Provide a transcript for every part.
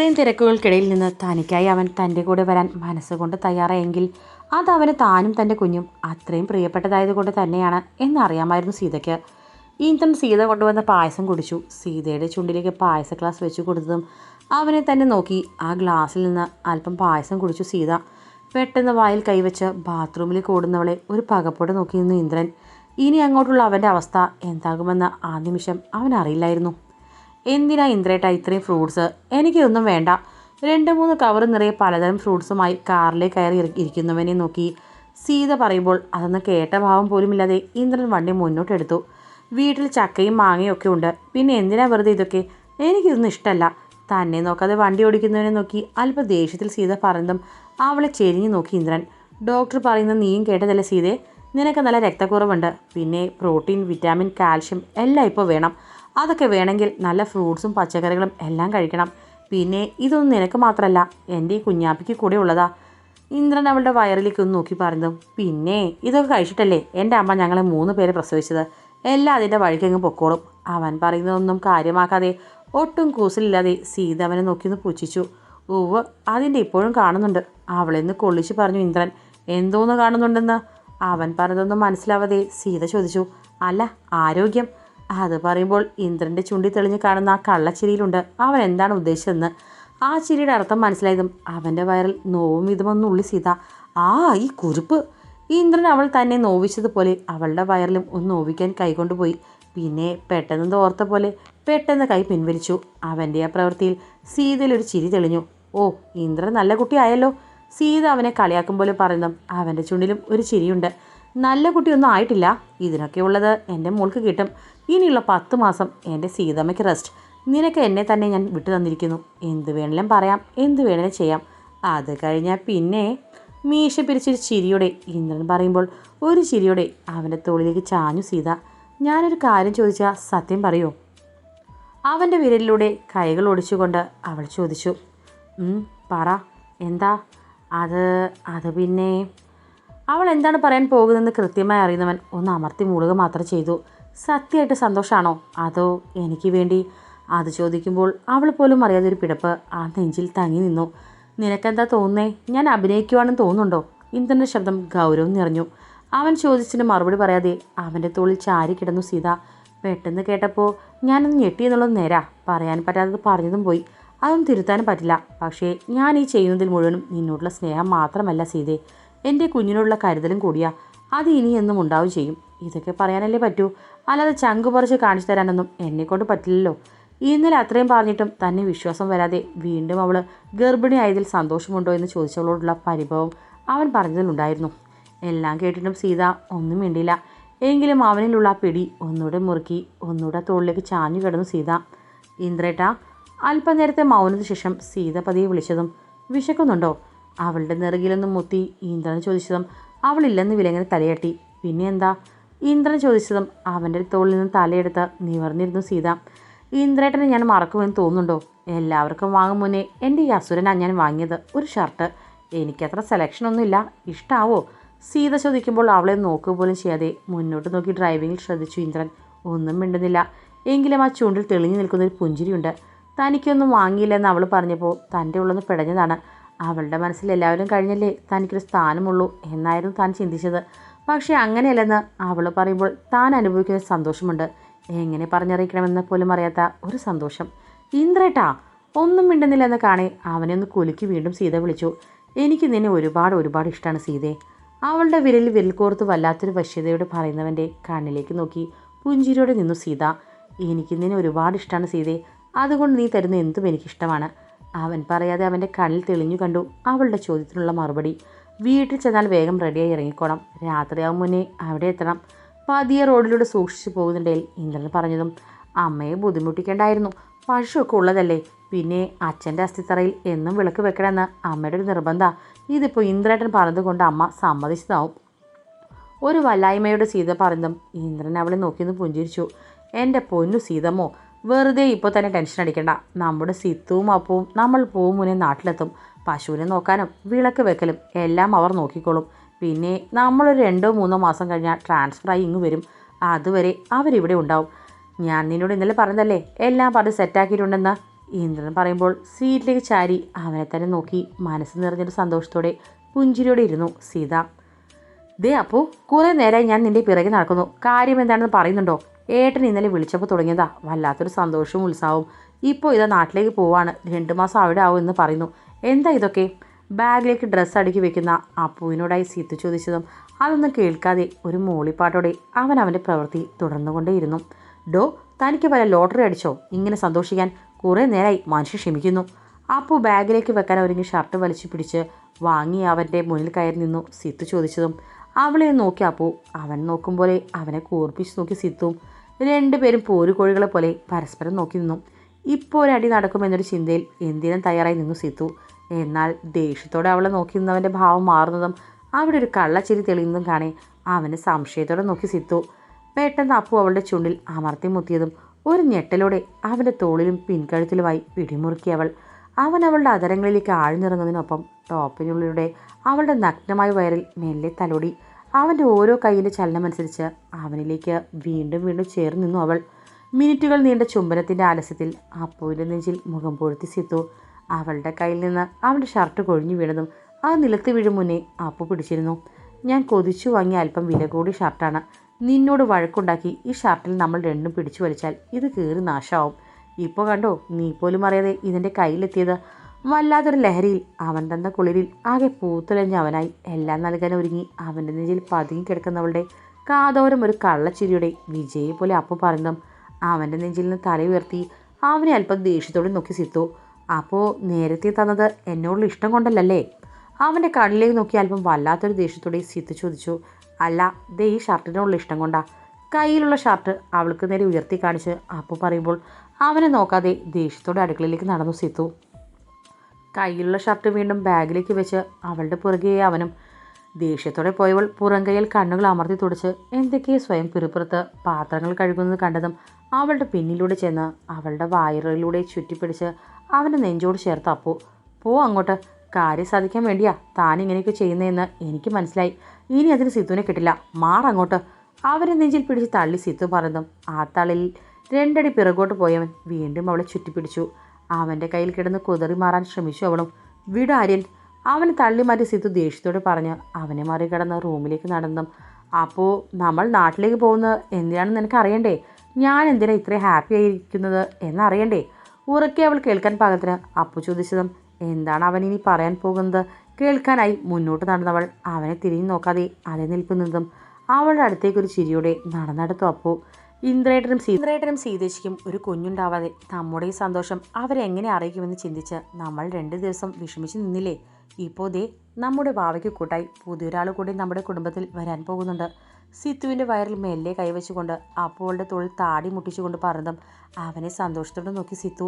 ഇത്രയും തിരക്കുകൾക്കിടയിൽ നിന്ന് തനിക്കായി അവൻ തന്റെ കൂടെ വരാൻ മനസ്സുകൊണ്ട് തയ്യാറായെങ്കിൽ അത് അവന് താനും തന്റെ കുഞ്ഞും അത്രയും പ്രിയപ്പെട്ടതായതുകൊണ്ട് തന്നെയാണ് എന്നറിയാമായിരുന്നു സീതയ്ക്ക്. ഇന്ദ്രൻ സീത കൊണ്ടുവന്ന പായസം കുടിച്ചു. സീതയുടെ ചുണ്ടിലേക്ക് പായസ ഗ്ലാസ് വെച്ച് കൊടുത്തതും അവനെ തന്നെ നോക്കി ആ ഗ്ലാസ്സിൽ നിന്ന് അല്പം പായസം കുടിച്ചു സീത. പെട്ടെന്ന് വായിൽ കൈവച്ച് ബാത്റൂമിലേക്ക് ഓടുന്നവളെ ഒരു പകപ്പോടെ നോക്കി നിന്നു ഇന്ദ്രൻ. ഇനി അങ്ങോട്ടുള്ള അവന്റെ അവസ്ഥ എന്താകുമെന്ന് ആ നിമിഷം അവൻ അറിയില്ലായിരുന്നു. എന്തിനാ ഇന്ദ്രേട്ട ഇത്രയും ഫ്രൂട്ട്സ്? എനിക്കിതൊന്നും വേണ്ട. രണ്ട് മൂന്ന് കവർ നിറയെ പലതരം ഫ്രൂട്ട്സുമായി കാറിലെ കയറി ഇരിക്കുന്നവനെ നോക്കി സീത പറയുമ്പോൾ അതൊന്ന് കേട്ട ഭാവം പോലുമില്ലാതെ ഇന്ദ്രൻ വണ്ടി മുന്നോട്ടെടുത്തു. വീട്ടിൽ ചക്കയും മാങ്ങയും ഒക്കെ ഉണ്ട്. പിന്നെ എന്തിനാ വെറുതെ ഇതൊക്കെ? എനിക്കിതൊന്നും ഇഷ്ടമല്ല തന്നെ നോക്കാതെ വണ്ടി ഓടിക്കുന്നവനെ നോക്കി അല്പ ദേഷ്യത്തിൽ സീത പറഞ്ഞതും അവളെ ചെരിഞ്ഞു നോക്കി ഇന്ദ്രൻ. ഡോക്ടർ പറയുന്ന നീയും കേട്ടതല്ലേ സീതേ? നിനക്ക് നല്ല രക്തക്കുറവുണ്ട്. പിന്നെ പ്രോട്ടീൻ വിറ്റാമിൻ കാൽഷ്യം എല്ലാം ഇപ്പോൾ വേണം. അതൊക്കെ വേണമെങ്കിൽ നല്ല ഫ്രൂട്ട്സും പച്ചക്കറികളും എല്ലാം കഴിക്കണം. പിന്നെ ഇതൊന്നും നിനക്ക് മാത്രമല്ല എന്റെ ഈ കുഞ്ഞാപ്പിക്ക് കൂടെ ഉള്ളതാ. ഇന്ദ്രൻ അവളുടെ വയറിലേക്ക് ഒന്ന് നോക്കി പറഞ്ഞു പിന്നെ ഇതൊക്കെ കഴിച്ചിട്ടല്ലേ എന്റെ അമ്മ ഞങ്ങളെ മൂന്ന് പേരെ പ്രസവിച്ചത്. എല്ലാം അതിന്റെ വഴിക്കങ്ങ് പൊക്കോളും. അവൻ പറയുന്നതൊന്നും കാര്യമാക്കാതെ ഒട്ടും കൂസലില്ലാതെ സീത അവനെ നോക്കി ഒന്ന് പുച്ഛിച്ചു. ഉവ്വ് അതിന്റെ ഇപ്പോഴും കാണുന്നുണ്ട്. അവളെന്ന് കൊള്ളിച്ച് പറഞ്ഞു ഇന്ദ്രൻ എന്തോന്ന് കാണുന്നുണ്ടെന്ന്? അവൻ പറഞ്ഞതൊന്നും മനസ്സിലാവാതെ സീത ചോദിച്ചു അല്ല ആരോഗ്യം? അത് പറയുമ്പോൾ ഇന്ദ്രന്റെ ചുണ്ടി തെളിഞ്ഞ് കാണുന്ന ആ കള്ളച്ചിരിയിലുണ്ട്. അവൻ എന്താണ് ഉദ്ദേശിച്ചതെന്ന് ആ ചിരിയുടെ അർത്ഥം മനസ്സിലായതും അവന്റെ വയറിൽ നോവും ഇതുമൊന്നും ഉള്ളി സീത. ആ ഈ കുരുപ്പ്. ഇന്ദ്രൻ അവൾ തന്നെ നോവിച്ചതുപോലെ അവളുടെ വയറിലും ഒന്ന് നോവിക്കാൻ കൈകൊണ്ടുപോയി. പിന്നെ പെട്ടെന്ന് ഓർത്ത പോലെ പെട്ടെന്ന് കൈ പിൻവലിച്ചു. അവന്റെ ആ പ്രവൃത്തിയിൽ സീതയിൽ ഒരു ചിരി തെളിഞ്ഞു. ഓ ഇന്ദ്രൻ നല്ല കുട്ടിയായല്ലോ സീത അവനെ കളിയാക്കും പോലെ പറയുന്നു. അവന്റെ ചുണ്ടിലും ഒരു ചിരിയുണ്ട്. നല്ല കുട്ടിയൊന്നും ആയിട്ടില്ല. ഇതിനൊക്കെ ഉള്ളത് എന്റെ മോൾക്ക് കിട്ടും. ഇനിയുള്ള പത്ത് മാസം എന്റെ സീതമ്മയ്ക്ക് റെസ്റ്റ് നിനക്ക് എന്നെ തന്നെ ഞാൻ വിട്ടു തന്നിരിക്കുന്നു. എന്ത് വേണേലും പറയാം എന്ത് വേണേലും ചെയ്യാം. അത് കഴിഞ്ഞാൽ പിന്നെ മീശ പിരിച്ചൊരു ചിരിയോടെ ഇന്ദ്രൻ പറയുമ്പോൾ ഒരു ചിരിയോടെ അവന്റെ തോളിലേക്ക് ചാഞ്ഞു സീത. ഞാനൊരു കാര്യം ചോദിച്ചാൽ സത്യം പറയൂ. അവന്റെ വിരലിലൂടെ കൈകൾ ഒടിച്ചുകൊണ്ട് അവൾ ചോദിച്ചു പറ എന്താ? അത് അത് പിന്നെ? അവൾ എന്താണ് പറയാൻ പോകുന്നതെന്ന് കൃത്യമായി അറിയുന്നവൻ ഒന്ന് അമർത്തി മൂളുക മാത്രം ചെയ്തു. സത്യമായിട്ട് സന്തോഷമാണോ അതോ എനിക്ക് വേണ്ടി? അത് ചോദിക്കുമ്പോൾ അവൾ പോലും അറിയാതൊരു പിടപ്പ് ആ നെഞ്ചിൽ തങ്ങി നിന്നു. നിനക്കെന്താ തോന്നുന്നേ? ഞാൻ അഭിനയിക്കുവാണെന്ന് തോന്നുന്നുണ്ടോ? ഇന്ദ്രന്റെ ശബ്ദം ഗൗരവം നിറഞ്ഞു. അവൻ ചോദിച്ചതിന് മറുപടി പറയാതെ അവന്റെ തോളിൽ ചാരി കിടന്നു സീത. പെട്ടെന്ന് കേട്ടപ്പോൾ ഞാനൊന്ന് ഞെട്ടി എന്നുള്ളത് നേരാ. പറയാൻ പറ്റാത്തത് പറഞ്ഞതും പോയി. അതൊന്നും തിരുത്താനും പറ്റില്ല. പക്ഷേ ഞാൻ ഈ ചെയ്യുന്നതിൽ മുഴുവനും നിന്നോടുള്ള സ്നേഹം മാത്രമല്ല സീതേ. എന്റെ കുഞ്ഞിനോടുള്ള കരുതലും കൂടിയാ. അത് ഇനി എന്നും ഉണ്ടാവുകയും ചെയ്യും. ഇതൊക്കെ പറയാനല്ലേ പറ്റൂ. അല്ലാതെ ചങ്ക് പറിച്ച് കാണിച്ചു തരാനൊന്നും എന്നെക്കൊണ്ട് പറ്റില്ലല്ലോ. ഇന്നലെ അത്രയും പറഞ്ഞിട്ടും തന്നെ വിശ്വാസം വരാതെ വീണ്ടും അവൾ ഗർഭിണിയായതിൽ സന്തോഷമുണ്ടോ എന്ന് ചോദിച്ചവളോടുള്ള പരിഭവം അവൻ പറഞ്ഞതിലുണ്ടായിരുന്നു. എല്ലാം കേട്ടിട്ടും സീത ഒന്നും മിണ്ടില്ല എങ്കിലും അവനിലുള്ള ആ പിടി ഒന്നുകൂടെ മുറുക്കി ഒന്നുകൂടെ തോളിലേക്ക് ചാഞ്ഞു കിടന്നു സീത. ഇന്ദ്രേട്ട അല്പനേരത്തെ മൗനത്തിന് ശേഷം സീത പതിയെ വിളിച്ചതും വിശക്കുന്നുണ്ടോ? അവളുടെ നെറുകിലൊന്നും മുത്തി ഇന്ദ്രൻ ചോദിച്ചതും അവളില്ലെന്ന് വിലങ്ങനെ തലയാട്ടി. പിന്നെ എന്താ ഇന്ദ്രൻ ചോദിച്ചതും അവന്റെ തോളിൽ നിന്ന് തലയെടുത്ത് നിവർന്നിരുന്നു സീത. ഇന്ദ്രേട്ടനെ ഞാൻ മറക്കുമെന്ന് തോന്നുന്നുണ്ടോ? എല്ലാവർക്കും വാങ്ങും മുന്നേ എന്റെ ഈ അസുരനാണ് ഞാൻ വാങ്ങിയത്. ഒരു ഷർട്ട്. എനിക്കത്ര സെലക്ഷനൊന്നുമില്ല ഇഷ്ടാവോ? സീത ചോദിക്കുമ്പോൾ അവളെ നോക്കുക പോലും ചെയ്യാതെ മുന്നോട്ട് നോക്കി ഡ്രൈവിങ്ങിൽ ശ്രദ്ധിച്ചു ഇന്ദ്രൻ. ഒന്നും മിണ്ടുന്നില്ല. എങ്കിലും ആ ചൂണ്ടിൽ തെളിഞ്ഞു നിൽക്കുന്ന ഒരു പുഞ്ചിരിയുണ്ട്. തനിക്കൊന്നും വാങ്ങിയില്ലെന്ന് അവൾ പറഞ്ഞപ്പോൾ തന്റെ ഉള്ളൊന്ന് പിടഞ്ഞതാണ്. അവളുടെ മനസ്സിൽ എല്ലാവരും കഴിഞ്ഞല്ലേ? തനിക്കൊരു സ്ഥാനമുള്ളൂ എന്നായിരുന്നു താൻ ചിന്തിച്ചത്. പക്ഷേ അങ്ങനെയല്ലെന്ന് അവൾ പറയുമ്പോൾ താൻ അനുഭവിക്കുന്ന സന്തോഷമുണ്ട്. എങ്ങനെ പറഞ്ഞറിയിക്കണമെന്ന് പോലും അറിയാത്ത ഒരു സന്തോഷം. ഇന്ദ്രേട്ടാ ഒന്നും മിണ്ടുന്നില്ലെന്ന് കാണി അവനെ ഒന്ന് കുലുക്കി വീണ്ടും സീത വിളിച്ചു. എനിക്ക് നിന്നെ ഒരുപാട് ഒരുപാട് ഇഷ്ടമാണ് സീതേ. അവളുടെ വിരൽ വിരൽ കോർത്ത് വല്ലാത്തൊരു വശ്യതയോട് പറയുന്നവന്റെ കണ്ണിലേക്ക് നോക്കി പുഞ്ചിരിയോടെ നിന്നു സീത. എനിക്ക് നിന്നെ ഒരുപാട് ഇഷ്ടമാണ് സീതേ. അതുകൊണ്ട് നീ തരുന്ന എന്തും എനിക്കിഷ്ടമാണ്. അവൻ പറയാതെ അവന്റെ കണ്ണിൽ തെളിഞ്ഞു കണ്ടു അവളുടെ ചോദ്യത്തിനുള്ള മറുപടി. വീട്ടിൽ ചെന്നാൽ വേഗം റെഡിയായി ഇറങ്ങിക്കോണം. രാത്രിയാവും മുന്നേ അവിടെ എത്തണം. പതിയെ റോഡിലൂടെ സൂക്ഷിച്ചു പോകുന്നുണ്ടെങ്കിൽ ഇന്ദ്രൻ പറഞ്ഞതും അമ്മയെ ബുദ്ധിമുട്ടിക്കേണ്ടായിരുന്നു. പശുവൊക്കെ ഉള്ളതല്ലേ? പിന്നെ അച്ഛന്റെ അസ്ഥിത്തറയിൽ എന്നും വിളക്ക് വെക്കണമെന്ന് അമ്മയുടെ ഒരു നിർബന്ധമാണ് ഇതിപ്പോൾ ഇന്ദ്രേട്ടൻ പറഞ്ഞതുകൊണ്ട് അമ്മ സമ്മതിച്ചതാവും. ഒരു വല്ലായ്മയുടെ സീത പറഞ്ഞതും ഇന്ദ്രൻ അവളെ നോക്കിയെന്ന് പുഞ്ചിരിച്ചു. എന്റെ പൊന്നു സീതമ്മോ വെറുതെ ഇപ്പോൾ തന്നെ ടെൻഷൻ അടിക്കണ്ട. നമ്മുടെ സിത്തുവും അപ്പവും നമ്മൾ പോവും മുന്നേ നാട്ടിലെത്തും. പശുവിനെ നോക്കാനും വിളക്ക് വെക്കലും എല്ലാം അവർ നോക്കിക്കോളും. പിന്നെ നമ്മളൊരു രണ്ടോ മൂന്നോ മാസം കഴിഞ്ഞാൽ ട്രാൻസ്ഫറായി ഇങ്ങ് വരും. അതുവരെ അവരിവിടെ ഉണ്ടാവും. ഞാൻ നിന്നോട് ഇന്നലെ പറഞ്ഞതല്ലേ? എല്ലാം പറഞ്ഞ് സെറ്റാക്കിയിട്ടുണ്ടെന്ന് ഇന്ദ്രൻ പറയുമ്പോൾ സീറ്റിലേക്ക് ചാരി അവനെ തന്നെ നോക്കി മനസ്സ് നിറഞ്ഞൊരു സന്തോഷത്തോടെ പുഞ്ചിരിയോടെ ഇരുന്നു സീത. ദേ അപ്പോൾ കുറേ നേരമായി ഞാൻ നിന്റെ പിറകെ നടക്കുന്നു. കാര്യം എന്താണെന്ന് പറയുന്നുണ്ടോ? ഏട്ടൻ ഇന്നലെ വിളിച്ചപ്പോൾ തുടങ്ങിയതാ. വല്ലാത്തൊരു സന്തോഷവും ഉത്സാഹവും. ഇപ്പോൾ ഇതാ നാട്ടിലേക്ക് പോവാണ്. രണ്ട് മാസം അവിടെ ആവും എന്ന് പറയുന്നു. എന്താ ഇതൊക്കെ? ബാഗിലേക്ക് ഡ്രസ്സ് അടുക്കി വെക്കുന്ന അപ്പുവിനോടായി സീത്തു ചോദിച്ചതും അതൊന്നും കേൾക്കാതെ ഒരു മൂളിപ്പാട്ടോടെ അവൻ അവന്റെ പ്രവൃത്തി തുടർന്നുകൊണ്ടേയിരുന്നു. ഡോ തനിക്ക് വല്ല ലോട്ടറി അടിച്ചോ? ഇങ്ങനെ സന്തോഷിക്കാൻ കുറേ നേരമായി മനുഷ്യൻ ക്ഷമിക്കുന്നു. അപ്പു ബാഗിലേക്ക് വെക്കാൻ ഒരുങ്ങി ഷർട്ട് വലിച്ചു പിടിച്ച് വാങ്ങി അവന്റെ മുന്നിൽ കയറി നിന്നു സിത്തു ചോദിച്ചതും. അവളെ നോക്കി അപ്പു. അവൻ നോക്കും പോലെ അവനെ കൂർപ്പിച്ച് നോക്കി സിത്തും രണ്ടുപേരും പോരുകോഴികളെ പോലെ പരസ്പരം നോക്കി നിന്നു. ഇപ്പോൾ ഒരടി നടക്കുമെന്നൊരു ചിന്തയിൽ എന്തിനും തയ്യാറായി നിന്നു സിത്തു. എന്നാൽ ദേഷ്യത്തോടെ അവളെ നോക്കി നിന്നവന്റെ ഭാവം മാറുന്നതും അവിടെ ഒരു കള്ളച്ചിരി തെളിയുന്നതും കാണേ അവനെ സംശയത്തോടെ നോക്കി സിത്തു. പെട്ടെന്ന് അപ്പു അവളുടെ ചുണ്ടിൽ അമർത്തി മുത്തിയതും ഒരു ഞെട്ടലോടെ അവന്റെ തോളിലും പിൻകഴുത്തിലുമായി പിടിമുറുക്കി അവൾ. അവൻ അവളുടെ അതരങ്ങളിലേക്ക് ആഴ്ന്നിറങ്ങുന്നതിനൊപ്പം ടോപ്പിനുള്ളിലൂടെ അവളുടെ നഗ്നമായ വയറിൽ മെല്ലെ തലോടി അവന്റെ ഓരോ കൈയിന്റെ ചലനമനുസരിച്ച് അവനിലേക്ക് വീണ്ടും വീണ്ടും ചേർന്ന് നിന്നു അവൾ. മിനിറ്റുകൾ നീണ്ട ചുംബനത്തിന്റെ ആലസ്യത്തിൽ അപ്പുവിന്റെ നെഞ്ചിൽ മുഖം പൊഴുത്തി സിത്തു. അവളുടെ കയ്യിൽ നിന്ന് അവന്റെ ഷർട്ട് കൊഴിഞ്ഞു വീണതും ആ നിലത്ത് വീഴും മുന്നേ അപ്പു പിടിച്ചിരുന്നു. ഞാൻ കൊതിച്ചു വാങ്ങിയ അല്പം വില കൂടി ഷർട്ടാണ് നിന്നോട് വഴക്കുണ്ടാക്കി ഈ ഷർട്ടിൽ നമ്മൾ രണ്ടും പിടിച്ചു വലിച്ചാൽ ഇത് കീറി നാശമാവും. ഇപ്പോൾ കണ്ടോ? നീ പോലും അറിയാതെ ഇതിന്റെ കയ്യിലെത്തിയത്. വല്ലാത്തൊരു ലഹരിയിൽ അവൻ തന്ന കുളിരിൽ ആകെ പൂത്തുലഞ്ഞ അവനായി. എല്ലാം നൽകാൻ ഒരുങ്ങി അവന്റെ നെഞ്ചിൽ പതുങ്ങി കിടക്കുന്നവളുടെ കാതോരം ഒരു കള്ളച്ചിരിയുടെ വിജയെ പോലെ അപ്പു പറഞ്ഞതും അവന്റെ നെഞ്ചിൽ നിന്ന് തല ഉയർത്തി അവനെ അല്പം ദേഷ്യത്തോടെ നോക്കി സിത്തു. അപ്പോൾ നേരത്തെ തന്നത് എന്നോടുള്ള ഇഷ്ടം കൊണ്ടല്ലല്ലേ? അവന്റെ കണ്ണിലേക്ക് നോക്കി അല്പം വല്ലാത്തൊരു ദേഷ്യത്തോടെ സിത്തു ചോദിച്ചു. അല്ല ദേ ഈ ഷർട്ടിനോടുള്ള ഇഷ്ടം കൊണ്ടാ. കയ്യിലുള്ള ഷർട്ട് അവൾക്ക് നേരെ ഉയർത്തി കാണിച്ച് അപ്പു പറയുമ്പോൾ അവനെ നോക്കാതെ ദേഷ്യത്തോടെ അടുക്കളയിലേക്ക് നടന്നു സിത്തു. കയ്യിലുള്ള ഷർട്ട് വീണ്ടും ബാഗിലേക്ക് വെച്ച് അവളുടെ പുറകെ അവനും. ദേഷ്യത്തോടെ പോയവൾ പുറംകൈയിൽ കണ്ണുകൾ അമർത്തി തുടച്ച് എന്തൊക്കെയോ സ്വയം പിറുപ്പുറത്ത് പാത്രങ്ങൾ കഴുകുന്നത് കണ്ടതും അവളുടെ പിന്നിലൂടെ ചെന്ന് അവളുടെ വയറുകളിലൂടെ ചുറ്റിപ്പിടിച്ച് അവന്റെ നെഞ്ചോട് ചേർത്ത് അപ്പു പോ അങ്ങോട്ട്. കാര്യം സാധിക്കാൻ വേണ്ടിയാ താൻ ഇങ്ങനെയൊക്കെ ചെയ്യുന്നതെന്ന് എനിക്ക് മനസ്സിലായി. ഇനി അതിന് സിത്തുവിനെ കിട്ടില്ല. മാറങ്ങോട്ട് അവരെ നെഞ്ചിൽ പിടിച്ച് തള്ളി സിത്തു പറഞ്ഞതും ആ തള്ളിൽ രണ്ടടി പിറകോട്ട് പോയവൻ വീണ്ടും അവളെ ചുറ്റിപ്പിടിച്ചു. അവന്റെ കയ്യിൽ കിടന്ന് കുതറി മാറാൻ ശ്രമിച്ചു അവളും. വിടാര്യൻ അവനെ തള്ളി മാറ്റി സിത്തു ദേഷ്യത്തോടെ പറഞ്ഞ് അവനെ മറികടന്ന് റൂമിലേക്ക് നടന്നും. അപ്പോൾ നമ്മൾ നാട്ടിലേക്ക് പോകുന്നത് എന്തിനാണെന്ന് നിനക്ക് അറിയണ്ടേ? ഞാൻ എന്തിനാ ഇത്രയും ഹാപ്പി ആയിരിക്കുന്നത് എന്നറിയണ്ടേ? ഉറക്കെ അവൾ കേൾക്കാൻ പാകത്തിന് അപ്പു ചോദിച്ചതും എന്താണ് അവൻ ഇനി പറയാൻ പോകുന്നത്? കേൾക്കാനായി മുന്നോട്ട് നടന്നവൾ അവനെ തിരിഞ്ഞു നോക്കാതെ അതേ നിൽക്കുന്നതും അവളുടെ അടുത്തേക്കൊരു ചിരിയോടെ നടന്നെടുത്തു അപ്പു. ഇന്ദ്രേട്ടനും ഇന്ദ്രേട്ടനും സീതേശിക്കും ഒരു കുഞ്ഞുണ്ടാവാതെ നമ്മുടെ ഈ സന്തോഷം അവരെങ്ങനെ അറിയിക്കുമെന്ന് ചിന്തിച്ച് നമ്മൾ രണ്ട് ദിവസം വിഷമിച്ച് നിന്നില്ലേ? ഇപ്പോൾ ദേ നമ്മുടെ ഭാവയ്ക്ക് കൂട്ടായി പുതിയൊരാൾ കൂടി നമ്മുടെ കുടുംബത്തിൽ വരാൻ പോകുന്നുണ്ട്. സിത്തുവിന്റെ വയറിൽ മെല്ലെ കൈവച്ചുകൊണ്ട് അപ്പോളുടെ തൊഴിൽ താടി മുട്ടിച്ചുകൊണ്ട് പറഞ്ഞതും അവനെ സന്തോഷത്തോടെ നോക്കി സിത്തു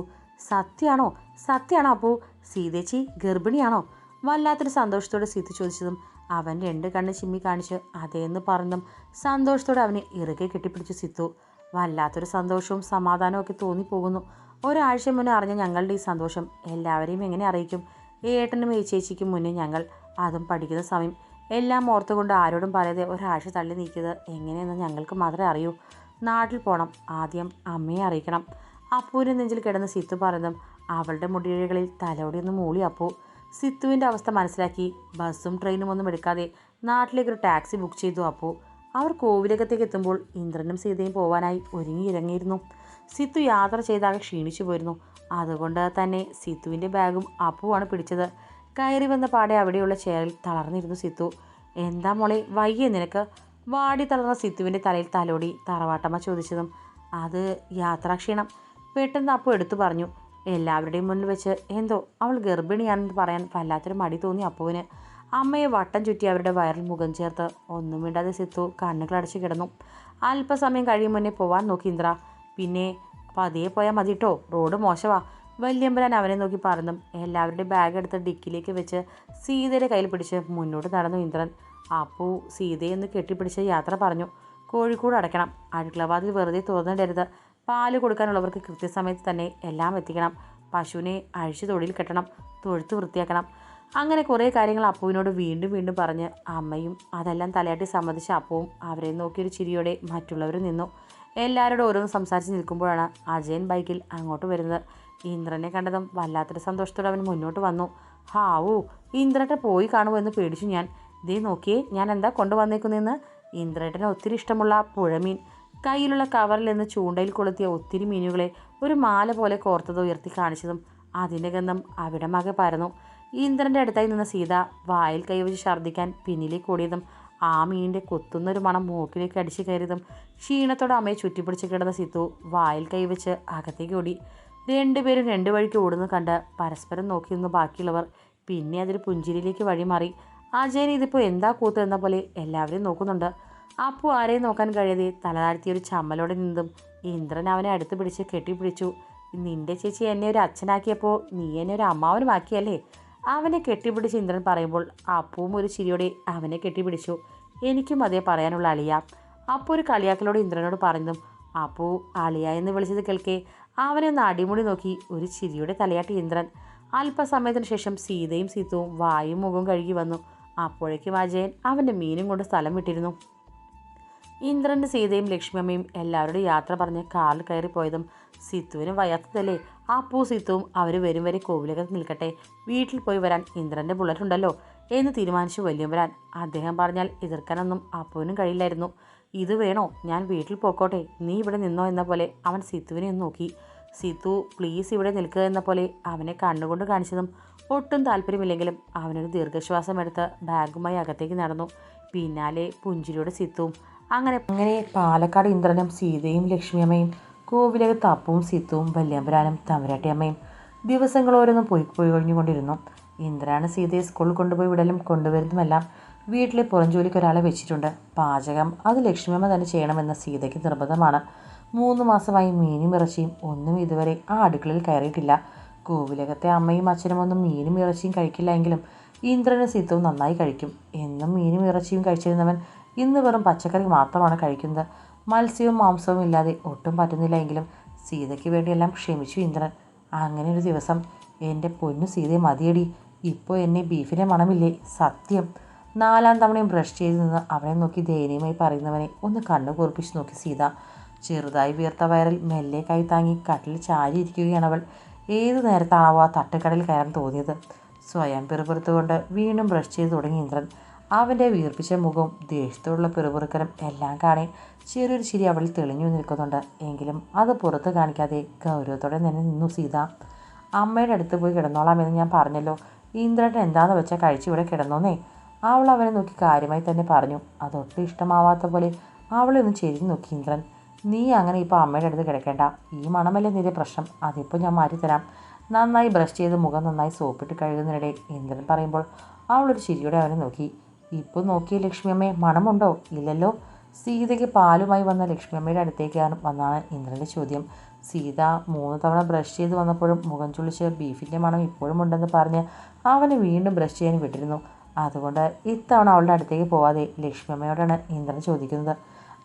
സത്യാണോ? സത്യാണോ അപ്പോൾ സീതേച്ചി ഗർഭിണിയാണോ? വല്ലാത്തൊരു സന്തോഷത്തോടെ സിത്തു ചോദിച്ചതും അവൻ രണ്ട് കണ്ണ് ചിമ്മി കാണിച്ച് അതേന്ന് പറഞ്ഞതും സന്തോഷത്തോടെ അവനെ ഇറുകെ കെട്ടിപ്പിടിച്ചു സിത്തു. വല്ലാത്തൊരു സന്തോഷവും സമാധാനവും ഒക്കെ തോന്നിപ്പോകുന്നു. ഒരാഴ്ച മുന്നേ അറിഞ്ഞ ഞങ്ങളുടെ ഈ സന്തോഷം എല്ലാവരെയും എങ്ങനെ അറിയിക്കും? ഏട്ടനും ചേച്ചിക്കും മുന്നേ ഞങ്ങൾ അതും പഠിക്കുന്ന സമയം എല്ലാം ഓർത്തുകൊണ്ട് ആരോടും പറയാതെ ഒരാഴ്ച തള്ളി നീക്കിയത് എങ്ങനെയെന്ന് ഞങ്ങൾക്ക് മാത്രമേ അറിയൂ. നാട്ടിൽ പോകണം ആദ്യം അമ്മയെ അറിയിക്കണം. അപ്പൂവിന്റെ നെഞ്ചിൽ കിടന്ന് സിത്തു പറഞ്ഞതും അവളുടെ മുടിയിഴകളിൽ തലോടിയൊന്ന് മൂളി അപ്പു. സിത്തുവിന്റെ അവസ്ഥ മനസ്സിലാക്കി. ബസ്സും ട്രെയിനും ഒന്നും എടുക്കാതെ നാട്ടിലേക്കൊരു ടാക്സി ബുക്ക് ചെയ്തു. അപ്പോൾ അവർ കോവിലകത്തേക്ക് എത്തുമ്പോൾ ഇന്ദ്രനും സീതയും പോവാനായി ഒരുങ്ങി ഇറങ്ങിയിരുന്നു. സിത്തു യാത്ര ചെയ്താകെ ക്ഷീണിച്ചു പോയിരുന്നു. അതുകൊണ്ട് തന്നെ സിത്തുവിന്റെ ബാഗും അപ്പുവാണ് പിടിച്ചത്. കയറി വന്ന പാടെ അവിടെയുള്ള ചെയറിൽ തളർന്നിരുന്നു സിത്തു. എന്താ മോളെ വയ്യേ നിനക്ക്? വാടി തളർന്ന സിത്തുവിന്റെ തലയിൽ തലോടി തറവാട്ടമ്മ ചോദിച്ചതും. അത് യാത്രാക്ഷീണം പെട്ടെന്ന് അപ്പു എടുത്തു പറഞ്ഞു. എല്ലാവരുടെയും മുന്നിൽ വെച്ച് എന്തോ അവൾ ഗർഭിണിയാണെന്ന് പറയാൻ വല്ലാത്തൊരു മടി തോന്നി അപ്പുവിന്. അമ്മയെ വട്ടം ചുറ്റി അവരുടെ വയറിൽ മുഖം ചേർത്ത്. ഒന്നും മിണ്ടാതെ സിത്തു കണ്ണുകളടച്ച് കിടന്നു. അല്പസമയം കഴിയും മുന്നേ പോവാൻ നോക്കി ഇന്ദ്ര. പിന്നെ പതിയെ പോയാൽ മതി കേട്ടോ റോഡ് മോശമാ വല്യമ്പരാൻ അവനെ നോക്കി പറഞ്ഞു എല്ലാവരുടെയും ബാഗ് എടുത്ത് ഡിക്കിലേക്ക് വെച്ച് സീതയുടെ കയ്യിൽ പിടിച്ച് മുന്നോട്ട് നടന്നു ഇന്ദ്രൻ. അപ്പു സീതയെന്ന് കെട്ടിപ്പിടിച്ച് യാത്ര പറഞ്ഞു. കോഴിക്കോട് അടയ്ക്കണം. അടുക്കളവാതിൽ വെറുതെ തുറന്നിടരുത്. പാൽ കൊടുക്കാനുള്ളവർക്ക് കൃത്യസമയത്ത് തന്നെ എല്ലാം എത്തിക്കണം. പശുവിനെ അഴിച്ചു തൊഴിൽ കെട്ടണം തൊഴുത്ത് വൃത്തിയാക്കണം. അങ്ങനെ കുറേ കാര്യങ്ങൾ അപ്പുവിനോട് വീണ്ടും വീണ്ടും പറഞ്ഞ് അമ്മയും അതെല്ലാം തലയാട്ടി സമ്മതിച്ച അപ്പവും അവരെ നോക്കിയൊരു ചിരിയോടെ മറ്റുള്ളവർ നിന്നു. എല്ലാവരോടും ഓരോന്ന് സംസാരിച്ച് നിൽക്കുമ്പോഴാണ് അജയൻ ബൈക്കിൽ അങ്ങോട്ട് വരുന്നത്. ഇന്ദ്രനെ കണ്ടതും വല്ലാത്തൊരു സന്തോഷത്തോടെ അവൻ മുന്നോട്ട് വന്നു. ഹാവൂ ഇന്ദ്രട്ടെ പോയി കാണുമോ എന്ന് പേടിച്ചു ഞാൻ. ദേ നോക്കിയേ ഞാൻ എന്താ കൊണ്ടുവന്നേക്കുന്നതെന്ന് ഇന്ദ്രേട്ടന് ഒത്തിരി ഇഷ്ടമുള്ള പുഴമീൻ. കയ്യിലുള്ള കവറിൽ നിന്ന് ചൂണ്ടയിൽ കൊളുത്തിയ ഒത്തിരി മീനുകളെ ഒരു മാല പോലെ കോർത്തത് ഉയർത്തി കാണിച്ചതും അതിന്റെ ഗന്ധം അവിടെ മകെ പരന്നു. ഇന്ദ്രന്റെ അടുത്തായി നിന്ന സീത വായിൽ കൈവച്ച് ഛർദ്ദിക്കാൻ പിന്നിലേക്ക് ഓടിയതും ആ മീനിന്റെ കൊത്തുന്നൊരു മണം മൂക്കിലേക്ക് അടിച്ചു കയറിയതും ക്ഷീണത്തോടെ അമ്മയെ ചുറ്റിപ്പിടിച്ച് കിടന്ന സിത്തു വായിൽ കൈവച്ച് അകത്തേക്ക് ഓടി. രണ്ടുപേരും രണ്ട് വഴിക്ക് ഓടുന്നു കണ്ട് പരസ്പരം നോക്കി നിന്ന് ബാക്കിയുള്ളവർ. പിന്നെ അതൊരു പുഞ്ചിരിയിലേക്ക് വഴിമാറി. അജയൻ ഇതിപ്പോൾ എന്താ കൂത്ത്? എന്ന പോലെ എല്ലാവരെയും നോക്കുന്നുണ്ട്. അപ്പു ആരെയും നോക്കാൻ കഴിയാതെ തലതാഴ്ത്തിയ ഒരു ചമ്മലോടെ നിന്നും ഇന്ദ്രൻ അവനെ അടുത്ത് പിടിച്ച് കെട്ടിപ്പിടിച്ചു. നിന്റെ ചേച്ചി എന്നെ ഒരു അച്ഛനാക്കിയപ്പോൾ നീ എന്നെ ഒരു അമ്മാവനുമാക്കിയല്ലേ അവനെ കെട്ടിപ്പിടിച്ച് ഇന്ദ്രൻ പറയുമ്പോൾ അപ്പുവും ഒരു ചിരിയോടെ അവനെ കെട്ടിപ്പിടിച്ചു. എനിക്കും അതേ പറയാനുള്ള അളിയ. അപ്പോൾ ഒരു കളിയാക്കലോട് ഇന്ദ്രനോട് പറഞ്ഞതും അപ്പു അളിയ എന്ന് വിളിച്ചത് കേൾക്കേ. അവനെ ഒന്ന് അടിമുടി നോക്കി ഒരു ചിരിയുടെ തലയാട്ടി ഇന്ദ്രൻ. അല്പസമയത്തിന് ശേഷം സീതയും സീതവും വായും മുഖവും കഴുകി വന്നു. അപ്പോഴേക്കും അജയൻ അവന്റെ മീനും കൊണ്ട് സ്ഥലം വിട്ടിരുന്നു. ഇന്ദ്രന്റെ സീതയും ലക്ഷ്മിയമ്മയും എല്ലാവരോടും യാത്ര പറഞ്ഞ് കാറിൽ കയറി പോയതും സിത്തുവിന് വയ്യാത്തതല്ലേ? അപ്പൂ സിത്തുവും അവർ വരും വരെ കോവിലകത്ത് നിൽക്കട്ടെ. വീട്ടിൽ പോയി വരാൻ ഇന്ദ്രന്റെ ബുള്ളറ്റ് ഉണ്ടല്ലോ എന്ന് തീരുമാനിച്ചു വലിയ വരാൻ അദ്ദേഹം പറഞ്ഞാൽ എതിർക്കാനൊന്നും അപ്പുവിനും കഴിയില്ലായിരുന്നു. ഇത് വേണോ? ഞാൻ വീട്ടിൽ പോക്കോട്ടെ നീ ഇവിടെ നിന്നോ എന്ന പോലെ അവൻ സിത്തുവിനെ ഒന്ന് നോക്കി. സിത്തു പ്ലീസ് ഇവിടെ നിൽക്കുക എന്ന പോലെ അവനെ കണ്ണുകൊണ്ട് കാണിച്ചതും ഒട്ടും താല്പര്യമില്ലെങ്കിലും അവനൊരു ദീർഘശ്വാസം എടുത്ത് ബാഗുമായി അകത്തേക്ക് നടന്നു. പിന്നാലെ പുഞ്ചിരിയുടെ സിത്തുവും അങ്ങനെ അങ്ങനെ പാലക്കാട് ഇന്ദ്രനും സീതയും ലക്ഷ്മിയമ്മയും കോവിലകത്ത് അപ്പവും സീത്തവും വല്യമ്പരാനും തമരാട്ടിയമ്മയും ദിവസങ്ങൾ ഓരോന്നും പോയി പോയി കഴിഞ്ഞുകൊണ്ടിരുന്നു ഇന്ദ്രാണ് സീതയെ സ്കൂളിൽ കൊണ്ടുപോയി വിടലും കൊണ്ടുവരുന്നതുമെല്ലാം വീട്ടിലെ പുറം ജോലിക്ക് ഒരാളെ വെച്ചിട്ടുണ്ട്. പാചകം അത് ലക്ഷ്മിയമ്മ തന്നെ ചെയ്യണമെന്ന സീതയ്ക്ക് നിർബന്ധമാണ്. മൂന്ന് മാസമായി മീനും ഇറച്ചിയും ഒന്നും ഇതുവരെ ആ അടുക്കളയിൽ കയറിയിട്ടില്ല. കോവിലകത്തെ അമ്മയും അച്ഛനും ഒന്നും മീനും ഇറച്ചിയും കഴിക്കില്ല എങ്കിലും ഇന്ദ്രനും സീതവും നന്നായി കഴിക്കും. എന്നും മീനും ഇറച്ചിയും കഴിച്ചിരുന്നവൻ ഇന്ന് വെറും പച്ചക്കറി മാത്രമാണ് കഴിക്കുന്നത്. മത്സ്യവും മാംസവും ഇല്ലാതെ ഒട്ടും പറ്റുന്നില്ല എങ്കിലും സീതയ്ക്ക് വേണ്ടിയെല്ലാം ക്ഷമിച്ചു ഇന്ദ്രൻ. അങ്ങനെ ഒരു ദിവസം എന്റെ പൊന്നു സീതയെ മതിയടി. ഇപ്പോൾ എന്നെ ബീഫിന്റെ മണമില്ലേ? സത്യം. നാലാം തവണയും ബ്രഷ് ചെയ്ത് നിന്ന് അവനെ നോക്കി ദയനീയമായി പറയുന്നവനെ ഒന്ന് കണ്ണു കുറിപ്പിച്ച് നോക്കി സീത. ചെറുതായി വീർത്ത വയറിൽ മെല്ലെ കൈ താങ്ങി കട്ടിൽ ചാരിയിരിക്കുകയാണ് അവൾ. ഏതു നേരത്താണാവോ ആ തട്ടുകടയിൽ കയറാൻ തോന്നിയത്? സ്വയം പിറുപിറുത്തുകൊണ്ട് വീണ്ടും ബ്രഷ് ചെയ്ത് തുടങ്ങി ഇന്ദ്രൻ. അവന്റെ വീർപ്പിച്ച മുഖവും ദേഷ്യത്തോടുള്ള പിറുപിറുക്കലും എല്ലാം കാണി ചെറിയൊരു ചിരി അവൾ തെളിഞ്ഞു നിൽക്കുന്നുണ്ട്. എങ്കിലും അത് പുറത്ത് കാണിക്കാതെ ഗൗരവത്തോടെ തന്നെ നിന്നു സീത. അമ്മയുടെ അടുത്ത് പോയി കിടന്നോളാമെന്ന് ഞാൻ പറഞ്ഞല്ലോ. ഇന്ദ്രൻ എന്താണെന്ന് വെച്ചാൽ കഴിച്ച് ഇവിടെ കിടന്നോന്നേ. അവൾ അവനെ നോക്കി കാര്യമായി തന്നെ പറഞ്ഞു. അതൊട്ടും ഇഷ്ടമാവാത്ത പോലെ അവളെ ഒന്ന് ചെരിഞ്ഞു നോക്കി ഇന്ദ്രൻ. നീ അങ്ങനെ ഇപ്പോൾ അമ്മയുടെ അടുത്ത് കിടക്കേണ്ട. ഈ മണമല്ലേ നിന്റെ പ്രശ്നം. അതിപ്പോൾ ഞാൻ മാറ്റിത്തരാം നന്നായി ബ്രഷ് ചെയ്ത് മുഖം നന്നായി സോപ്പിട്ട് കഴുകുന്നതിനിടെ ഇന്ദ്രൻ പറയുമ്പോൾ അവളൊരു ചിരിയോടെ അവനെ നോക്കി. ഇപ്പോൾ നോക്കിയ ലക്ഷ്മിയമ്മയെ മണമുണ്ടോ? ഇല്ലല്ലോ. സീതയ്ക്ക് പാലുമായി വന്ന ലക്ഷ്മിയമ്മയുടെ അടുത്തേക്കാണ് വന്നാണ് ഇന്ദ്രന്റെ ചോദ്യം. സീത മൂന്ന് തവണ ബ്രഷ് ചെയ്ത് വന്നപ്പോഴും മുഖം ചുളിച്ച് ബീഫിന്റെ മണം ഇപ്പോഴും ഉണ്ടെന്ന് പറഞ്ഞ് അവനെ വീണ്ടും ബ്രഷ് ചെയ്യാൻ വിട്ടിരുന്നു. അതുകൊണ്ട് ഇത്തവണ അവളുടെ അടുത്തേക്ക് പോവാതെ ലക്ഷ്മിയമ്മയോടാണ് ഇന്ദ്രൻ ചോദിക്കുന്നത്.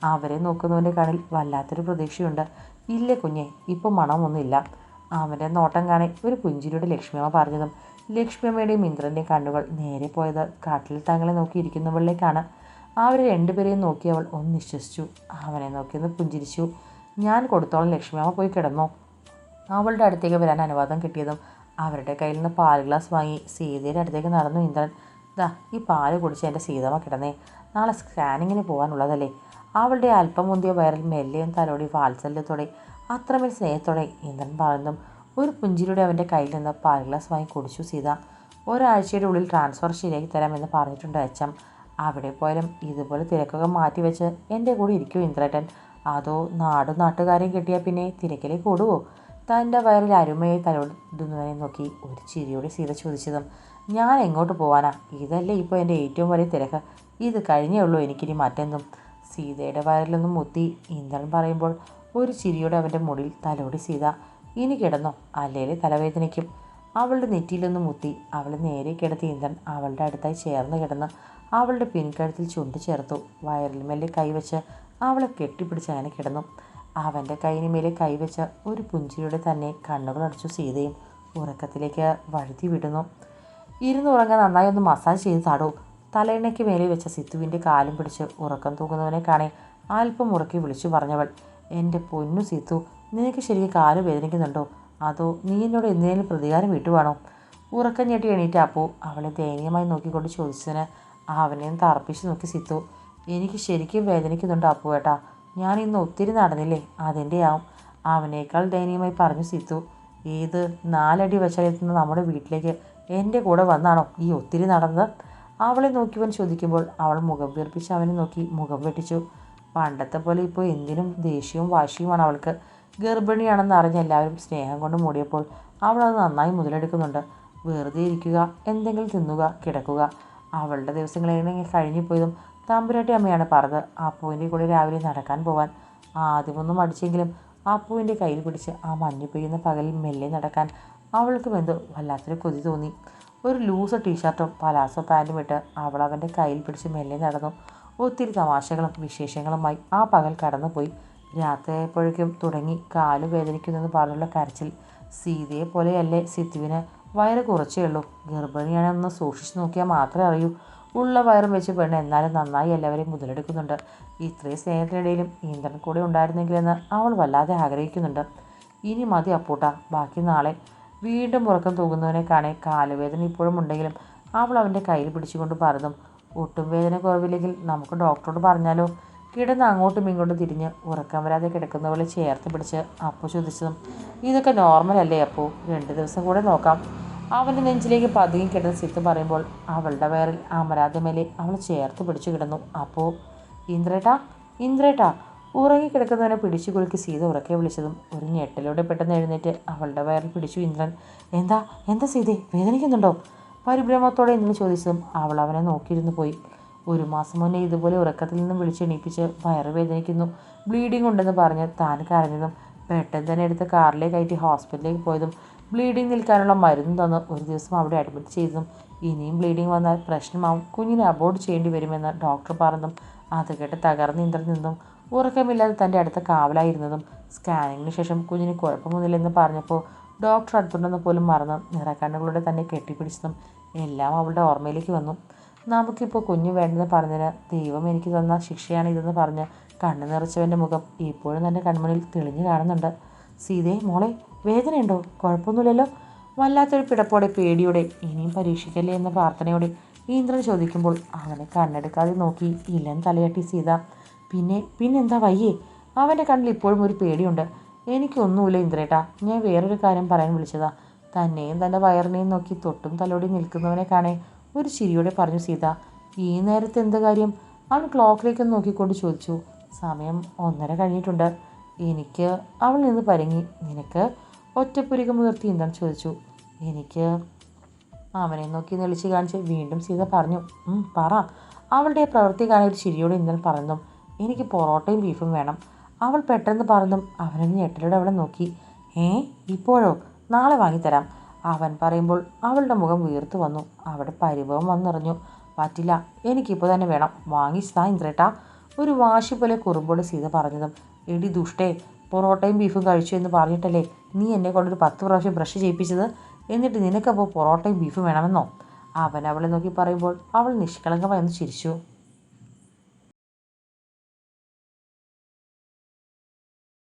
അവരെ നോക്കുന്നവന്റെ കണ്ണിൽ വല്ലാത്തൊരു പ്രതീക്ഷയുണ്ട്. ഇല്ല കുഞ്ഞെ ഇപ്പോൾ മണമൊന്നുമില്ല. അവന്റെ നോട്ടം കാണി ഒരു പുഞ്ചിരിയുടെ ലക്ഷ്മിയമ്മ പറഞ്ഞതും ലക്ഷ്മിയമ്മയുടെയും ഇന്ദ്രന്റെയും കണ്ണുകൾ നേരെ പോയത്. കാട്ടിൽ തങ്ങളെ നോക്കിയിരിക്കുന്നവളിലേക്കാണ്. അവർ രണ്ടുപേരെയും നോക്കി അവൾ ഒന്ന് നിശ്വസിച്ചു അവനെ നോക്കിയൊന്ന് പുഞ്ചിരിച്ചു. ഞാൻ കൊടുത്തോളം ലക്ഷ്മിയമ്മ പോയി കിടന്നു? അവളുടെ അടുത്തേക്ക് വരാൻ അനുവാദം കിട്ടിയതും അവരുടെ കയ്യിൽ നിന്ന് പാൽ ഗ്ലാസ് വാങ്ങി സീതയുടെ അടുത്തേക്ക് നടന്നു ഇന്ദ്രൻ. ദാ ഈ പാൽ കുടിച്ച് എന്റെ സീതമ്മ കിടന്നേ. നാളെ സ്കാനിങ്ങിന് പോകാനുള്ളതല്ലേ? അവളുടെ അല്പം മുന്തിയ വയറിൽ മെല്ലയും തലോടി വാത്സല്യത്തോടെ അത്രമേൽ സ്നേഹത്തോടെ ഇന്ദ്രൻ പറഞ്ഞതും ഒരു പുഞ്ചിരിയുടെ അവന്റെ കയ്യിൽ നിന്ന് പാൽ ഗ്ലാസ് വാങ്ങി കുടിച്ചു സീത. ഒരാഴ്ചയുടെ ഉള്ളിൽ ട്രാൻസ്ഫർ ശരിയാക്കി തരാമെന്ന് പറഞ്ഞിട്ടുണ്ട് അച്ഛൻ. അവിടെ പോയാലും ഇതുപോലെ തിരക്കൊക്കെ മാറ്റി വെച്ച് എന്റെ കൂടെ ഇരിക്കും ഇന്ദ്രേട്ടൻ. അതോ നാടും നാട്ടുകാരെയും കിട്ടിയാൽ പിന്നെ തിരക്കിലേക്ക് ഓടുവോ തന്റെ വയറിൽ അരുമയെ തലോടുന്നവനെ നോക്കി ഒരു ചിരിയോടെ സീത ചോദിച്ചതും ഞാൻ എങ്ങോട്ട് പോവാനാ? ഇതല്ലേ ഇപ്പോൾ എന്റെ ഏറ്റവും വലിയ തിരക്ക്. ഇത് കഴിഞ്ഞേ ഉള്ളൂ എനിക്കിനി മറ്റെന്തും. സീതയുടെ വയറിലൊന്നും മുത്തി ഇന്ദ്രൻ പറയുമ്പോൾ ഒരു ചിരിയോടെ അവന്റെ മുടിയിൽ തലോടി സീത ഇനി കിടന്നോ? അല്ലേലെ തലവേദനയ്ക്കും. അവളുടെ നെറ്റിയിലൊന്ന് മുത്തി. അവളെ നേരെ കിടത്തി ഇന്ദ്രൻ അവളുടെ അടുത്തായി ചേർന്ന് കിടന്ന് അവളുടെ പിൻകഴുത്തിൽ ചുണ്ട് ചേർത്തു. വയറിൽ മെല്ലെ കൈവച്ച് അവളെ കെട്ടിപ്പിടിച്ച് അങ്ങനെ കിടന്നു. അവന്റെ കൈയിന് മേലെ കൈവച്ച് ഒരു പുഞ്ചിരിയുടെ തന്നെ കണ്ണുകൾ അടച്ചു സീതയും ഉറക്കത്തിലേക്ക് വഴുതി വിടുന്നു. ഇരുന്നുറങ്ങാൻ നന്നായി ഒന്ന് മസാജ് ചെയ്ത് താടൂ. തലയിണയ്ക്ക് മേലെ വെച്ച സിത്തുവിന്റെ കാലും പിടിച്ച് ഉറക്കം തൂങ്ങുന്നവനെ കാണേ അല്പം ഉറക്കി വിളിച്ചു പറഞ്ഞവൾ എന്റെ പൊന്നു സീത്തു നിനക്ക് ശരിക്കും കാൽ വേദനിക്കുന്നുണ്ടോ? അതോ നീ എന്നോട് എന്തെങ്കിലും പ്രതികാരം വീട്ടുവാണോ? ഉറക്കം ഞെട്ടി എണീറ്റ് അവളെ ദയനീയമായി നോക്കിക്കൊണ്ട് ചോദിച്ചതിന് അവനെയും തറപ്പിച്ച് നോക്കി സിത്തു. എനിക്ക് ശരിക്കും വേദനിക്കുന്നുണ്ട് അപ്പു ഏട്ടാ. ഞാൻ ഇന്ന് ഒത്തിരി നടന്നില്ലേ? അതിന്റെ ആവും അവനേക്കാൾ ദയനീയമായി പറഞ്ഞു സിത്തു. ഏത് നാലടി വച്ചാലെത്തുന്ന നമ്മുടെ വീട്ടിലേക്ക് എന്റെ കൂടെ വന്നാണോ ഈ ഒത്തിരി നടന്നത്? അവളെ നോക്കിയവൻ ചോദിക്കുമ്പോൾ അവൾ മുഖം വീർപ്പിച്ച് അവനെ നോക്കി മുഖം വെട്ടിച്ചു. പണ്ടത്തെ പോലെ ഇപ്പോൾ എന്തിനും ദേഷ്യവും വാശിയുമാണ് അവൾക്ക്. ഗർഭിണിയാണെന്ന് അറിഞ്ഞ് എല്ലാവരും സ്നേഹം കൊണ്ട് മൂടിയപ്പോൾ അവൾ അത് നന്നായി മുതലെടുക്കുന്നുണ്ട്. വെറുതെ ഇരിക്കുക എന്തെങ്കിലും തിന്നുക കിടക്കുക. അവളുടെ ദിവസങ്ങൾ എങ്ങനെ കഴിഞ്ഞു പോയതും തമ്പുരാട്ടി അമ്മയാണ് പറഞ്ഞത്. അപ്പുവിന്റെ കൂടെ രാവിലെ നടക്കാൻ പോവാൻ. ആദ്യമൊന്നും അടിച്ചെങ്കിലും അപ്പുവിന്റെ കയ്യിൽ പിടിച്ച് ആ മഞ്ഞു പെയ്യുന്ന പകലിൽ മെല്ലെ നടക്കാൻ അവൾക്ക് എന്തോ വല്ലാത്തൊരു കൊതി തോന്നി. ഒരു ലൂസ് ടീഷർട്ടും പലാസോ പാന്റും ഇട്ട് അവൾ അവന്റെ കയ്യിൽ പിടിച്ച് മെല്ലെ നടന്നു. ഒത്തിരി തമാശകളും വിശേഷങ്ങളുമായി ആ പകൽ കടന്നുപോയി. രാത്രിയായപ്പോഴേക്കും തുടങ്ങി കാൽ വേദനിക്കുന്നെന്ന് പറഞ്ഞുള്ള കരച്ചിൽ. സീതയെ പോലെയല്ലേ സിത്തുവിന്? വയറ് കുറച്ചേ ഉള്ളൂ. ഗർഭിണിയാണെന്ന് സൂക്ഷിച്ചു നോക്കിയാൽ മാത്രമേ അറിയൂ. ഉള്ള വയറും വെച്ച് പെണ്ണ് എന്നാലും നന്നായി എല്ലാവരെയും മുതലെടുക്കുന്നുണ്ട്. ഇത്രയും സ്നേഹത്തിനിടയിലും ഇന്ദ്രൻ കൂടെ ഉണ്ടായിരുന്നെങ്കിലെന്ന് അവൾ വല്ലാതെ ആഗ്രഹിക്കുന്നുണ്ട്. ഇനി മതി അപ്പൂട്ട ബാക്കി നാളെ. വീണ്ടും ഉറക്കം തൂകുന്നവനെ കാണേ കാലുവേദന ഇപ്പോഴും ഉണ്ടെങ്കിലും അവൾ അവന്റെ കയ്യിൽ പിടിച്ചുകൊണ്ട് പറഞ്ഞു ഒട്ടും വേദന കുറവില്ലെങ്കിൽ നമുക്ക് ഡോക്ടറോട് പറഞ്ഞാലോ? കിടന്ന് അങ്ങോട്ടും ഇങ്ങോട്ടും തിരിഞ്ഞ് ഉറക്കം വരാതെ കിടക്കുന്നവളെ ചേർത്ത് പിടിച്ച് അപ്പു ചോദിച്ചതും ഇതൊക്കെ നോർമൽ അല്ലേ അപ്പു? രണ്ട് ദിവസം കൂടെ നോക്കാം. അവന്റെ നെഞ്ചിലേക്ക് പതുങ്ങി കിടന്ന് സിത്ത് പറയുമ്പോൾ അവളുടെ വയറിൽ അമരാതെ മേലെ അവൾ ചേർത്ത് പിടിച്ചു കിടന്നു. അപ്പോൾ ഇന്ദ്രേട്ടാ ഇന്ദ്രേട്ടാ. ഉറങ്ങിക്കിടക്കുന്നവനെ പിടിച്ചു കുലുക്കി സീത ഉറക്കെ വിളിച്ചതും ഒരു ഞെട്ടലോടെ പെട്ടെന്ന് എഴുന്നേറ്റ് അവളുടെ വയറിൽ പിടിച്ചു ഇന്ദ്രൻ എന്താ എന്താ സീതേ വേദനിക്കുന്നുണ്ടോ? പരിഭ്രമത്തോടെ ഇന്ദ്രൻ ചോദിച്ചതും അവൾ അവനെ നോക്കിയിരുന്നു പോയി. ഒരു മാസം മുന്നേ ഇതുപോലെ ഉറക്കത്തിൽ നിന്നും വിളിച്ചെണീപ്പിച്ച് വയറ് വേദനിക്കുന്നു. ബ്ലീഡിംഗ് ഉണ്ടെന്ന് പറഞ്ഞ് താൻ കരഞ്ഞതും പെട്ടെന്ന് തന്നെ എടുത്ത് കാറിലേക്ക് കയറ്റി ഹോസ്പിറ്റലിലേക്ക് പോയതും ബ്ലീഡിംഗ് നിൽക്കാനുള്ള മരുന്ന് തന്ന്. ഒരു ദിവസം അവിടെ അഡ്മിറ്റ് ചെയ്തതും ഇനിയും ബ്ലീഡിംഗ് വന്നാൽ പ്രശ്നമാവും. കുഞ്ഞിനെ അബോർഡ് ചെയ്യേണ്ടി വരുമെന്ന് ഡോക്ടർ പറഞ്ഞതും അത് കേട്ട് തകർന്ന് ഇന്ദ്രൻ നിന്നും ഉറക്കമില്ലാതെ തന്റെ അടുത്ത കാവലായിരുന്നതും സ്കാനിങ്ങിന് ശേഷം കുഞ്ഞിന് കുഴപ്പമൊന്നുമില്ലെന്ന് പറഞ്ഞപ്പോൾ ഡോക്ടർ അടുത്തുണ്ടെന്ന് പോലും മറന്ന് നിറക്കണ്ണുകളുടെ തന്നെ കെട്ടിപ്പിടിച്ചതും എല്ലാം അവളുടെ ഓർമ്മയിലേക്ക് വന്നു. നമുക്കിപ്പോൾ കുഞ്ഞു വേണ്ടെന്ന് പറഞ്ഞതിന് ദൈവം എനിക്ക് തന്ന ശിക്ഷയാണ് ഇതെന്ന് പറഞ്ഞ് കണ്ണു നിറച്ചവന്റെ മുഖം ഇപ്പോഴും തന്നെ കൺമുന്നിൽ തെളിഞ്ഞു കാണുന്നുണ്ട്. സീതയെ മോളെ വേദനയുണ്ടോ? കുഴപ്പമൊന്നുമില്ലല്ലോ. വല്ലാത്തൊരു പിടപ്പോടെ പേടിയോടെ ഇനിയും പരീക്ഷിക്കല്ലേ എന്ന പ്രാർത്ഥനയോടെ ഇന്ദ്രൻ ചോദിക്കുമ്പോൾ അവനെ കണ്ണെടുക്കാതെ നോക്കി ഇല്ലൻ തലയാട്ടി സീത. പിന്നെ പിന്നെന്താ വയ്യേ? അവന്റെ കണ്ണിൽ ഇപ്പോഴും ഒരു പേടിയുണ്ട്. എനിക്കൊന്നുമില്ല ഇന്ദ്രേട്ടാ. ഞാൻ വേറൊരു കാര്യം പറയാൻ വിളിച്ചതാ. തന്നെയും തന്റെ വയറിനെയും നോക്കി തൊട്ടും തലോടി നിൽക്കുന്നവനെ കാണേ. ഒരു ചിരിയോടെ പറഞ്ഞു സീത ഈ നേരത്തെ എന്ത് കാര്യം? അവൻ ക്ലോക്കിലേക്ക് നോക്കിക്കൊണ്ട് ചോദിച്ചു സമയം ഒന്നര കഴിഞ്ഞിട്ടുണ്ട്. എനിക്ക് അവൾ നിന്ന് പരങ്ങി. നിനക്ക് ഒറ്റപ്പുരിക മുതിർത്തി എന്താണ് ചോദിച്ചു. എനിക്ക് അവനെ നോക്കി നെളിച്ച് കാണിച്ച് വീണ്ടും സീത പറഞ്ഞു "ഉം, പറ. അവളുടെ പ്രവൃത്തി കാണാൻ ഒരു ചിരിയോടെ ഇന്നലെ പറഞ്ഞു എനിക്ക് പൊറോട്ടയും ബീഫും വേണം. അവൾ പെട്ടെന്ന് പറഞ്ഞു അവനൊന്ന് ഞെട്ടലോടെ അവളെ നോക്കി. ഏ ഇപ്പോഴോ? നാളെ വാങ്ങിത്തരാം. അവൻ പറയുമ്പോൾ അവളുടെ മുഖം വീർത്തു വന്നു. അവിടെ പരിഭവം വന്നിറഞ്ഞു. പറ്റില്ല എനിക്കിപ്പോൾ തന്നെ വേണം. വാങ്ങിച്ചാ ഇന്ദ്രേട്ടാ. ഒരു വാശി പോലെ കുറുമ്പോട് സീത പറഞ്ഞതും എടി ദുഷ്ടേ പൊറോട്ടയും ബീഫും കഴിച്ചു എന്ന് പറഞ്ഞിട്ടല്ലേ നീ എന്നെ കൊണ്ടൊരു പത്ത് പ്രാവശ്യം ബ്രഷ് ചെയ്യിപ്പിച്ചത്? എന്നിട്ട് നിനക്കപ്പോൾ പൊറോട്ടയും ബീഫും വേണമെന്നോ? അവൻ അവളെ നോക്കി പറയുമ്പോൾ അവൾ നിഷ്കളങ്കമായി ഒന്ന് ചിരിച്ചു.